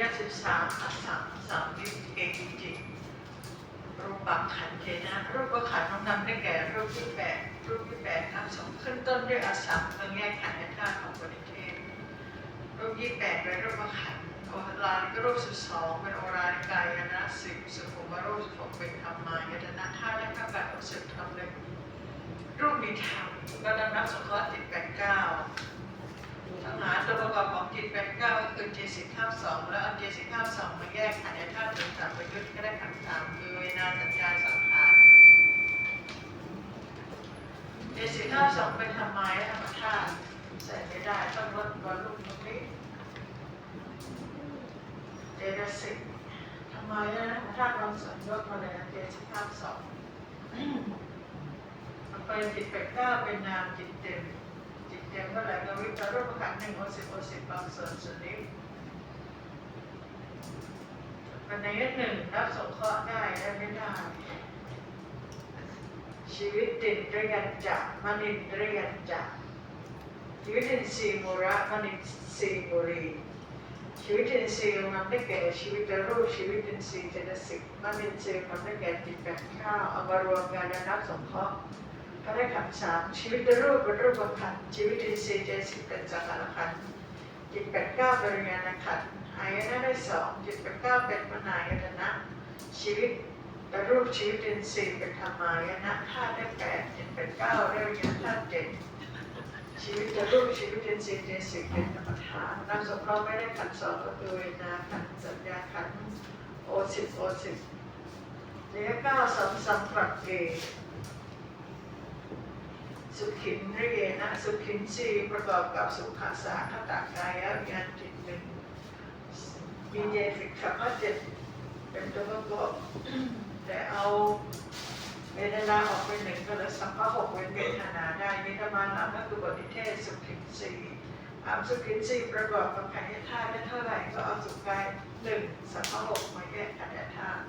ยสิบสามอสสามสามวิเอกจิตรูปปักขันเจนะรูปขันน้องนำได้แก่รูปที่แปดรูปที่แปดทั้งสองขึ้นต้นด้วยอัสสามต้องแยกขันธ์ในธาตุของบริเทศรูปยี่แปดเป็นรูปขันโอราลิกรูปสิบสองเป็นโอราลิกายนะสิบสุขุมรูปสิบหกเป็นธรรมายตนะธาตุและข้าแบบสิบธรรมเลยรูปมีธรรมก็ดังนับสงเคราะห์จิตแปดเก้า ตัวประกอบของจิตแปดเก้าก็คือเจสิบข้าสองแล้วเอาเจสิบข้าสองมาแยกขันธ์ธาตุถึงสามประยุทธ์ก็ได้ขันธ์สามคือเวนาสัญญาสังขารเจสิบข้าสองเป็นธรรมะธรรมธาตุใส่ไม่ได้ต้องลดวอลลุ่มตรงนี้เจสิกทำไมนะถ้าเราสัญญกมาเลยเจสิกภาพสองมันเป็นจิตแปดเก้าเป็นนามจิตเต็ม จิตเมเมื่อไหร่ก็วิปรูปขันหนึ่งโอสิบโอสิบบางส่วนส่วนนี้ปัญญาหนึ่งรับสงเคราะห์ได้ได้ไม่ได้ชีวิตติดเรียนจักมนินเรียนจักชีวิตตินสีมุระมนินสีบุรีชีวิตอินทรีมันได้แก่ชีวิตรูปชีวิตอินทรีเจตสิกมันินทรีมันได้แก่จิตแปดข้าวเอามารวมกันและนับสงเคราะห์ ก็ได้ขันสามชีวิตรูปเป็นรูปขันชีวิตอินทรีย์เจสิกเป็นสังขารขันจิตแปดเก้าเป็นวิญาณขันอายนะได้สองจิตแปดเก้าเป็นมนายตนะชีวิตรูปชีวิตอินทรีย์เป็นธรรมายนะธาตุได้แปดจิตแปดเก้าได้วิญาณธาตุเจ็ดชีวิตรูปชีวิตเป็นสิ่งเป็นสิ่งเป็นธรรมทานนามสมเราไม่ได้ขันสองก็คือเวนาขันสัญญาขันโอสิบโอสิบเนื้อเก้าสัมสัมปรักเก สุขินเรียนะสุขินสีประกอบกับสุขาสาขตากายวิญญาณจิตหนึ่งมีเจสิกขับเจ็ดเป็นตัวประกอบแต่เอาเวทนาออกเป็นหนึ่งก็เลยสัมภาหกเป็นเวทนาได้นิธรรมานัก็คือบทนิเทศสุขินสีถามสุขินสีประกอบกับขันธ์ธาตุได้เท่าไหร่ก็เอาสุขกายหนึ่งสัมภาหกมาแยกขันธ์ธาตุ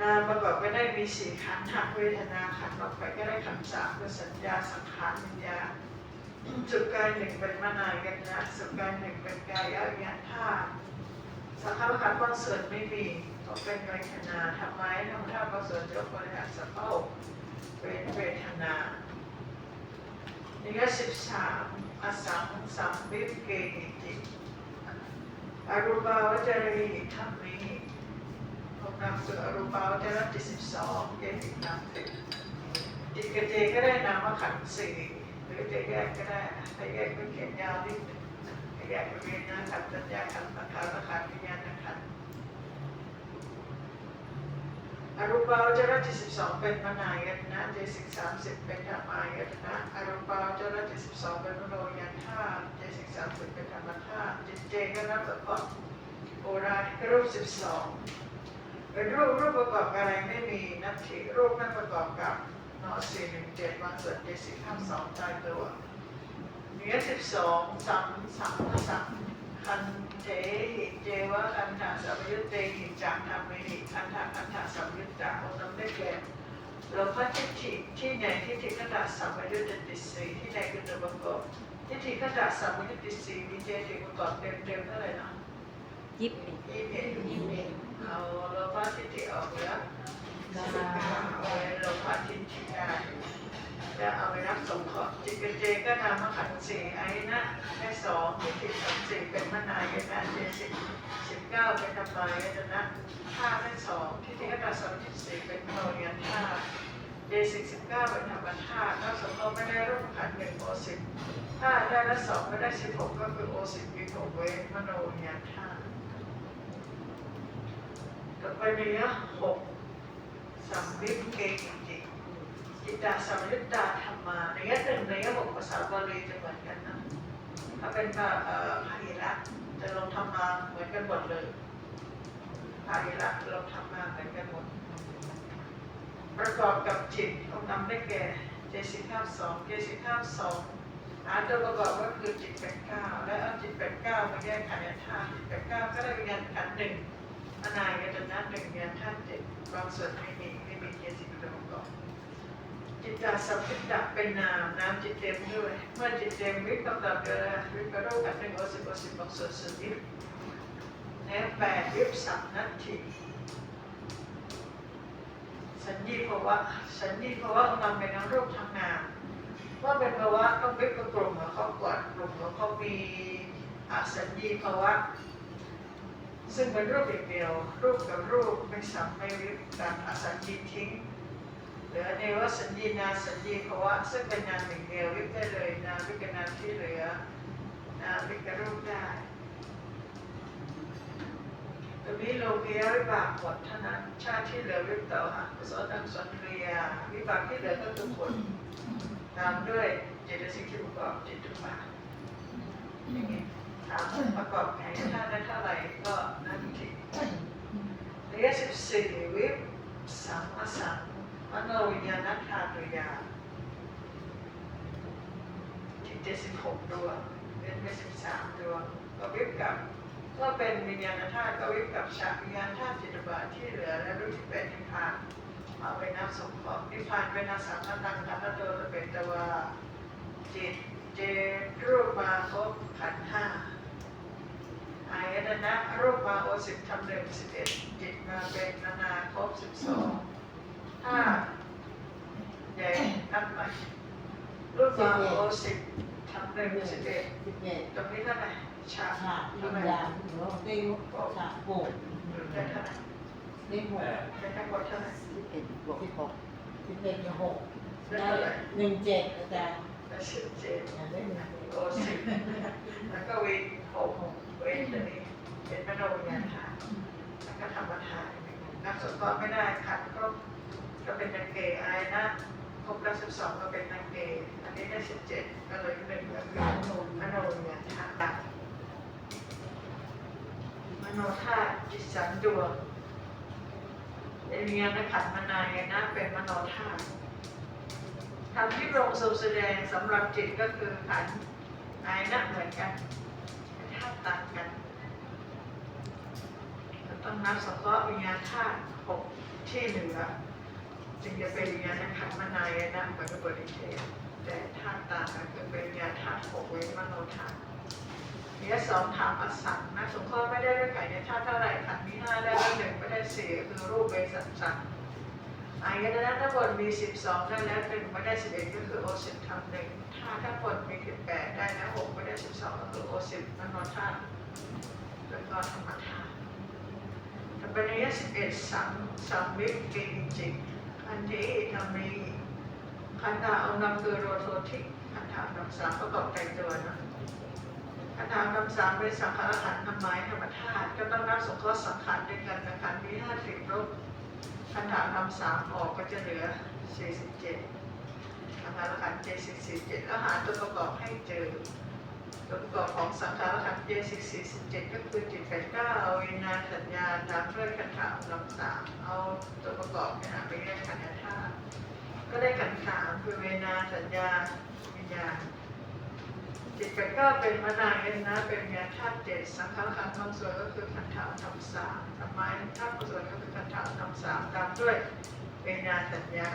นามป ไปได้มีสี่ขันธ์หักเวทนาขันธ์ออกไปก็ได้ขันธ์สามคือสัญญาสังขารวิญญาณสุขกายหนึ่งเป็นมานายกันนะสุกายหนึ่งเป็นกายวิญญาณธาตุสังขารขันธ์บางส่วนไม่มีก็เป็นเวทนาทำไมทำท่าประเสริฐยกบริหารสะโพกเป็นเวทนานี่ก็สิบสามอสังสัมวิเกหิจิอรูปาวจรีธรรมี สู่อรูปาวจรจิตสิบสองเกหินำสิบจิตกเจก็ได้นามขันธ์สี่หรือจะแยกก็ได้ถ้าแยกก็เขียนยาวนิดหนึ่งถ้าแยกก็เรียนนะขันธ์สัญญาขันธ์สังขารขันธ์วิญญาณขันธ์อรูปาวจรจิตสิบสองเป็นมนายตนะเจสิกสามสิบเป็นธรรมายตนะอรูปาวจรจิตสิบสองเป็นมโนยันธาตุเจสิกสามสิบเป็นธรรมธาจิตเจก็นับประกอบโอราทิรูปสิบสอง เป็นรูปรูปประกอบอะไรไม่มีนัตถิรูปนั้นประกอบกับนอสี่หนึ่งเจ็ดวันส่วนเจสิกห้าสองตายตัวเนื้อสิบสองสามสามสามคันเทหิเจวะคันธาสัมยุตเตหิจักธรรมหิคันธาคันธาสัมยุตตาองค์นั้นได้แก่โลภะทิฏฐิที่ไหนทิฏฐิขณะสัมยุตติสีที่ไหนคือตัวประกอบทิฏฐิขณะสัมยุตติสีมีเจติประกอบเต็มเต็มเท่าไหร่นะยิบเอ็ดยี่สิบยี่สิบ เอ็ดเอาโลภะทิฏฐิออกแล้วเอาไว้โลภะทิฏฐิได้จะเอาไปรับสงเคราะห์จิตเป็นเจก็นามขันธ์สี่ไอ้นะได้สองทิฏฐิสามสี่เป็นมนายนะเจสิบสิบเก้าเป็นธรรมายตนะห้าเป็นสองที่ที่กระดาษสองที่สี่เป็นโนยันห้าเจสิบสิบเก้าเป็นธรรมธาตุถ้าสมมติไม่ได้รูปขันหนึ่งโอสิบถ้าได้ละสองไม่ได้สิบหกก็คือโอสิบวิโกเวมโนยันห้าต่ ไปเนื้อหกสัมวิปเกกิจิจิตาสัมยุตตาธรรมาเนื้อหนึ่งเนื้อหกภาษาบาลีจะเหมือนกันนะถ้าเป็นพระพระหิระจะลงทำมาเหมือนกันหมดเลยภายละลงทำมาเหมือนกันหมด ประกอบกับจิตองค์นำได้แก่เจสิก้าสองเจสิก้าสองหาตัวประกอบก็คือจิตแปดเก้าและเอาจิตแปดเก้ามาแยกขันธ์ธาตุจิตแปดเก้าก็ได้วิญญาณขันธ์หนึ่ง อนายตนะหนึ่งวิญญาณธาตุเจ็ดบางส่วนไม่มีไม่มีเจสิกตัวประกอบจิตตาสัพพิตะเป็นนามน้ำจิตเต็มด้วย เมื่อจิตเต็มวิปกำกับเดือวิปโรกันหนึ่งโอสิบโอสิบบางส่วนส่วนนี้เนื้อแปดวิบสัมนัตถิสัญญีภาวะสัญญีภาวะนำเป็นนรูปทางนามว่าเป็นภาวะต้องวิบกับกลุ่มของเขาก่อนกลุ่มของเขามีอสัญญีภาวะ ซึ่งเป็นรูปอย่างเดียวรูปกับรูปไม่สัมไม่วิบการอสัญญีทิ้งเหลือเนวสัญญีนาสัญญีภวะซึ่งเป็นนามอย่งเดียววิบได้เลยนามวิบกับนามที่เหลือนามวิบกับรูปได้ตรงนี้โลกียวิบากหมดเท่านั้นชาติที่เหลือวิบต่อหากุศลทางสันเรียวิบากที่เหลือก็คือผลตามด้วยเจตสิกที่ประกอบจิตทุกบาทอย่างนี้ามประกอบไหนถ้าได้เท่าไหร่ก็นั่นทีระยะสิบสี่วิบสัมมาสังมโนวิญญาณธาตุยาที่เจ็ดสิบหกดวงเป็นไปสิบสามดวงก็วิบกับก็เป็นวิญญาณธาตุก็วิบกับฉาวิญญาณธาตุจิตบาทที่เหลือและรูปที่เป็นนิพพานเอาไปนับสมของนิพพานเป็นอาสาทัตังทัตโตระเป็นตวาจิตเจรูปมาครบขันห้าายตนะรูปมาโอสิบทำหนึ่งสิบเอ็ดจิตมาเป็นนานาครบสิบสองห้าใหญ่นับใหม่รูปมาโอสิบทำหนึ่งสิบเอ็ดสิบเอ็ดตรงนี้เท่าไหร่ฉากค่ะวิเท่าไหร่าณหรือว่าเต้วฉะโบกได้เท่าไหร่ได้หกได้ทั้งหมดเท่าไหร่สิบเอ็ดบวกสิบหกสิบเอ็ดกับหกได้หนึ่งเจ็ดอาจารย์ได้สิบเจ็ดได้หนึ่งเจ็ดโอสิบแล้วก็วีหก เวทตัวนี้เป็นมโนวิญญาณฐานแล้วก็ธรรมฐานนับสมกรไม่ได้ขัดก็ก็เป็นนังเกย์อะไรนะครบแล้วสิบสองก็เป็นนังเกย์อันนี้ได้สิบเจ็ดก็เลยหนึ่งก็คือมโนวิญญาณฐานมโนธาตุจิตสันดวงเป็นวิญญาณขันมานายนะเป็นมโนธาตุทำที่พรงค์ทรงแสดงสำหรับจิตก็คือขันอายนะเหมือนกัน ต่างกันต้องนับสงเคราะห์วิญญาณธาตุหกที่เหลือจึงจะเป็นวิญญาณขันธ์มานายนะเหมือนกับบริเทศแต่ธาตุต่างกันคือเป็นวิญญาณธาตุหกเว้นมโนธาตุเนี่ยสองถามอสังนะสงเคราะห์ไม่ได้ด้วยไข่ในธาตุเท่าไหร่ขันธ์มีห้าได้แล้วหนึ่งไม่ได้สี่คือรูปเวสัสสัง อายตนะทั้งหมดมี 12 ได้แล้วหนึ่งไม่ได้ 11 ก็คือโอสิบทำหนึ่งถ้าทั้งหมดมี 18 ได้แล้ว6ไม่ได้ 12 ก็คือโอสิบนั่นนอนธาตุแล้วก็ธรรมธาตุแต่ปัญญา11สัมสัมวิปกินจิตอันนี้ทำมีคันธาเอานำคือโรโททิคันธานำสามประกอบแต่งตัวนะคันธานำสามเป็นสังขารขันธ์ทำไมธรรมธาตุก็ต้องนับสงเคราะห์สังขารด้วยกันสังขารมี50รูป คำถามคำสามออกก็จะเหลือ47คำถามขันธ์เจสิก47แล้วหาตัวประกอบให้เจอตัวประกอบของสังขารขันธ์เจสิก47ก็คือจิตแปดเก้าเอาวิญญาสัญญาตามด้วยคำถามคำสามเอาตัวประกอบไปหาไปเรียกขันธ์ธาตุก็ได้ขันธ์สามคือเวนาสัญญาวิญญาณ จิตแปดเก้าเป็นมนาเองนะ เป็นวิญญาณธาตุเจ็ดสังขารขันธ์บางส่วนก็คือขันธ์ธาตุคำสามทำไมธาตุส่วนก็คือขันธ์ธาตุคำสามตามด้วยเวนาสัญญา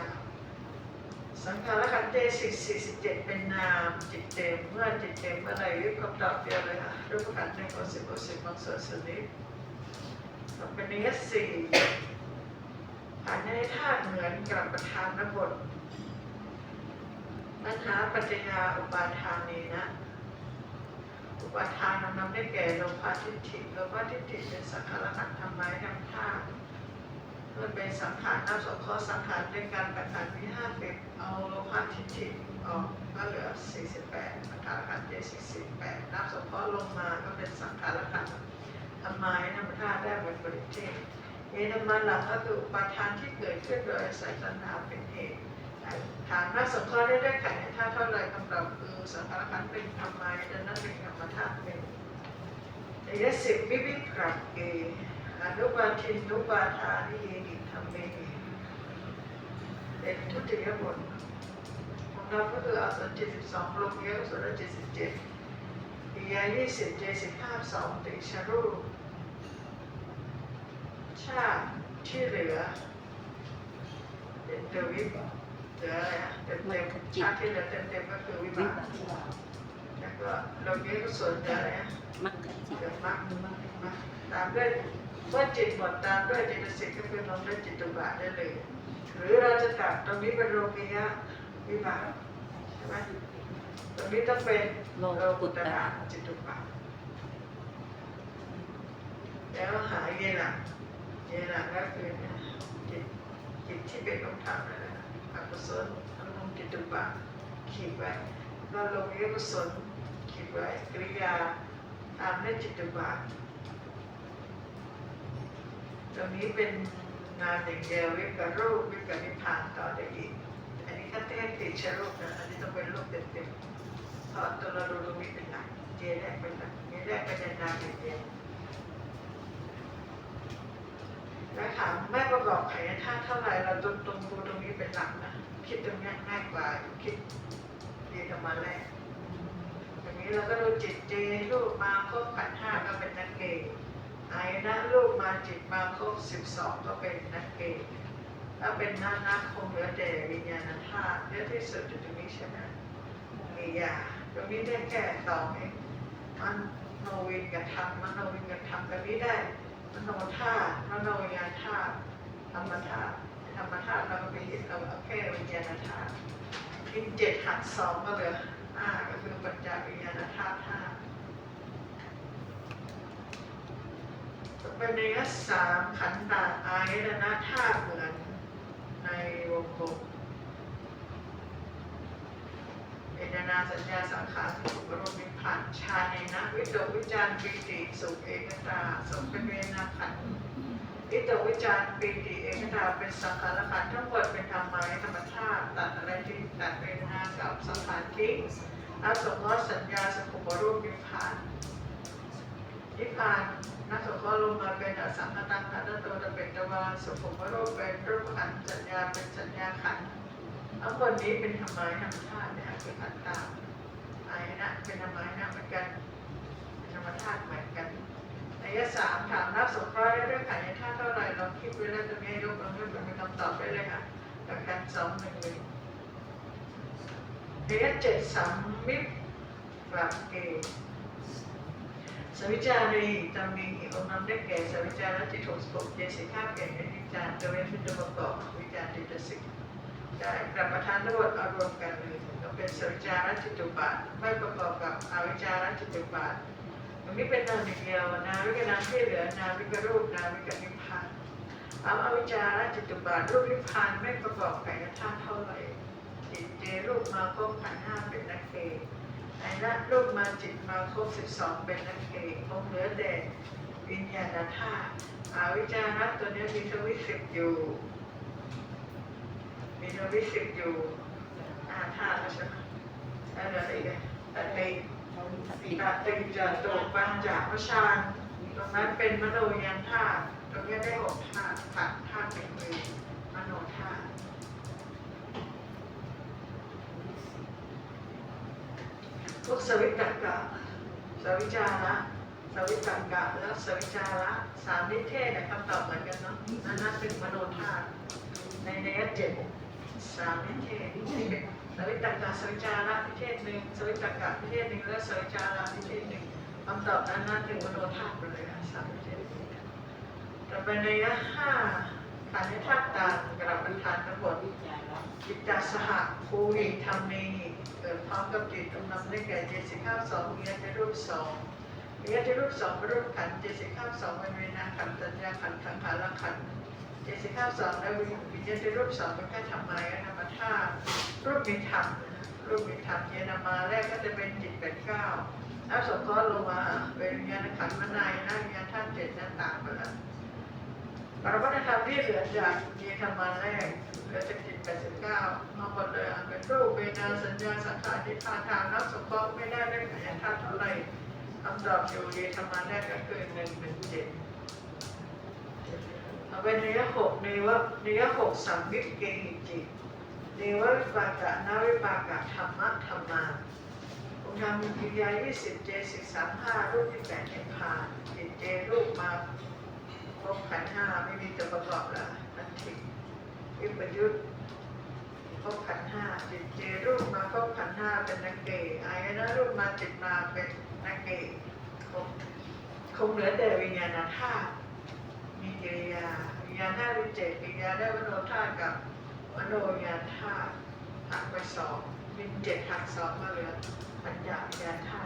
สังขารขันธ์เจสิกสี่สิบเจ็ดเป็นนามจิตเต็มเมื่อจิตเต็มเมื่อไรรีบคำตอบเดียวเลยค่ะรูปขันธ์หนึ่งโอสิบโอสิบบางส่วนสนิทต่อไปนี้สี่ขันธ์ในธาตุเหมือนกับประธานนบทปัญหาปัจจยาอุปาทานีนะ อุปทานนำได้แก่โลภะทิฏฐิโลภะทิฏฐิเป็นสังขารขันธ์ทำไมทำท่าตุเมื่อเป็นสังขารนับสงเคราะห์สังขารด้วยการประกันมีห้าสิบเอาโลภะทิฏฐิออกก็เหลือสี่สิบแปดสังขารขันธ์เจ็ดสิบแปดนับสงเคราะห์ลงมาก็เป็นสังขารขันธ์ทำไมธรรมธาตุได้เป็นบริเทศเอธรรมะหลักก็คืออุปทานที่เกิดขึ้นโดยอาศัยตัณหาเป็นเหตุ ฐานนับสงเคราะห์ได้ด้วยขันธ์ธาตุเท่าไรคำตอบคือสังขารขันธ์เป็นธรรมายดังนั้นเป็นธรรมธาตุเป็นระยะสิบวิวิกรักเกอนุบาทินุบาทานิเยนิธรรมเมเป็นทุติยบทของเราก็คืออาสนเจ็ดสิบสองลงเยอะส่วนละเจ็ดสิบเจ็ดปียายี่สิบเจ็ดสิบห้าสองติชรูชาติที่เหลือเป็นเดวิบ เหลืออะไรอะเต็มเต็มชาติที่เหลือเต็มเต็มก็คือวิบากแล้วก็โลรงนี้ก็ส่วนใหญ่นะมักกะจิตเกิดมากมากมากตามด้วยเมื่อจิตหมดตามด้วยเจตสิกก็คือลงด้วยจิตตุบาทได้เลย หรือเราจะตัดตรงนี้เป็นโลกิยะวิบากใช่ไหมตรงนี้ต้องเป็นโลกุตตะระจิตตุบาทแล้วหาเยนะเยนะก็คือจิตจิตที่เป็นองค์ธรรมนั่นแหละ กุศลอารมณ์จิตตุบาทขีดไว้แล้วลงนี้กุศลขีดไว้กริยาตามด้วยจิตตุบาทตรงนี้เป็นงานอย่างเดียววิปรูปวิปนิพพานต่อได้อีก อันนี้ขั้นเทศติดชื้อโรคนะอันนี้ต้องเป็นรูปเต็มๆเพราะตัวเราดูตรงนี้เป็นหลักเจแรกเป็นหลักเจแรกเป็นนามอย่างเดียวแล้วถามไม่ประกอบไขธาตุเท่าไหร่เราตรงตรงดูตรงนี้เป็นหลักนะ คิดตรงนี้ง่ายกว่าคิดเรียนธรรมะแรกอย่างนี้เราก็ดูจิตเจรูปมาครบขันห้าก็เป็นนักเกย์อายนะรูปมาจิตมาครบสิบสองก็เป็นนักเกตถ้าเป็นหน้านาคงเหลือแต่วิญญาณธาตุเยอะที่สุดอยู่ตรงนี้ใช่ไหมมียาตรงนี้ได้แค่องเองมันโนวินกับธรรมมโนวินกับธรรมแบบนี้ได้มโนธาตุมโนวิญญาณธาตุธรรมธาตุ รรมธาตุเราก็ไปเห็นเราเอาแค่วิญญาณธาตุทิ้งเจ็ดหักสองก็เหลือห้าก็คือปัญจวิญญาณธาตุห้าเป็นในยสามขันธ์ตาอายตนะธาตุเหมือนในวงกลมเวทนาสัญญาสังขารสุขรมวิพันชาในนะวิตกวิจารณ์ปีติสุขเอกตาสมเป็นเวนาขันธ์ วิตกวิจารปีติเอกตาเป็นสังขารขันทั้งหมดเป็นธรรมะธรรมชาติตัดอะไรที่ตัดเวทนากับสังขารทิ้งแล้วสมมติสัญญาสุขรูปวิพันนิพพานนักสงฆ์ลงมาเป็นอสังขตังขันธ์โตตะเป็นตะวันสุขุมโรคเป็นรูปขันสัญญาเป็นสัญญาขันทั้งหมดนี้เป็นธรรมะธรรมชาติเนี่ยคือขันธ์ตามอายนะเป็นธรรมะนะเหมือนกันเป็นธรรมชาติเหมือนกัน ยะสามถามนักสงเคราะห์ได้ด้วยขันธ์ธาเท่าไร่เราคิดไว้แล้วตรงนี้ยกเอาเรื่อเป็นคำตอบได้เลยค่ะจากการสองหนึ่งหนึ่งในยะเจ็ดสามมิตรกลับเกณฑ์สวิจารีจะมีองค์นำได้แก่สวิจารจิตหกสิบหกเจสิข้าแก่ในวิจารจะเว้นเป็นตัวประกอบวิจารจิตสิกได้กลับประทานทั้งหมดเอารวมกันเลยก็เป็นสวิจารจิตุบาทไม่ประกอบกับอวิจารจิตตุบาท ตรงนี้เป็นนามอย่างเดียวนาวิกนามที่เหลือนาวิกรูปนาวิกนิพพานอาอวิจาระจิตตุบาทรูปนิพพานไม่ประกอบไก่ธาตุเท่าไหร่จิตเจรูปมาครบขันห้าเป็นนักเกย์ไอ้ละรูปมาจิตมาครบสิบสองเป็นนักเอกคงเหลือแต่วิญญาณธาตุอาวิจาระตัวนี้มีทวิสิบอยู่มีทวิสิบอยู่อาธาตุใช่ไหมแล้วเหลืออะไรอีกอะตัดติเขามี สติตัดติจะโตปัญจวชานตรงนั้นเป็นมโนวิญญาณธาตุตรงนี้ได้หกธาตุขันธ์ธาตุเป็นมือมโนธาตุพวกสวิตกะสวิจาระสวิตกะแล้วสวิจาระสามนิเทศเนี่ยคำตอบเหมือนกันเนาะนั่นนั่นเป็นมโนธาตุในในเจ็ดสามนิเทศที่เป็นส วิตกะสวิจาระนิเทศหนึ่งสวิตกะนิเทศหนึ่งแล้วสวิจาระนิเทศหนึ่งคำตอบนั้นนั่นถึงมโนธาตุเลยอะสามนิเทศต่อไปในยะห้าขันธาตุตามกระประทานทั้งหมดวิจารณ์จิตตสหภูหิธรรมเมหิเกิดพร้อมกับจิตตรงนั้นได้แก่เจสิข้าวสองเมียติรูปสองเมียติรูปสองรูปขันเจสิข้าวสองเป็นเวนาขันธ์สัญญาขันธ์สังขารขันเจสิข้าวสองแล้ววิญญาติรูปสองเป็นแค่ธรรมายธรรม ธาตุรูปมีธรรมรูปมีธรรมเยนามาแรกก็จะเป็นจิตเป็นเก้าแล้วสงเคราะห์ลงมาเป็นวิญญาณขันธ์มนายนะวิญญาณธาตุเจ็ดนั่นต่างไปแล้วปรมัตธรรมที่เหลือจากมีธรรมะแรกเหลือจากจิต89มาหมดเลยอันเป็นรูปเวนาสัญญาสังขารที่พานทางนับสมบัติไม่ได้ได้ขยายธาตุเท่าไหร่คำตอบอยู่ในธรรมะแรกก็คือหนึ่งหนึ่งเจ็ดเอาเป็นเนื้อหกเนื้อเนื้อหกสัมมิตเกหิจิต เนววิปากะนาวิปากะธรรมะธรรมาองค์ธรรมกิริยายี่สิบเจสิบสามห้ารูปที่แปดนิพพานจิตเจรูปมาครบขันห้าไม่มีจัวประกอบละนั่นถิกวิปยุทธครบขันห้าจิตเจรูปมาครบขันห้าเป็นนักเกอายนะรูปมาจิตมาเป็นนักเกคคงเหลือแต่วิญญาณธาตุมีกิริยาวิญญาณธาตุเจตวิญญาณได้วโนธาตุกับ มโนยาธาหักไปสองมินเจ็ดหักสองมาเหลือปัญญาญาธา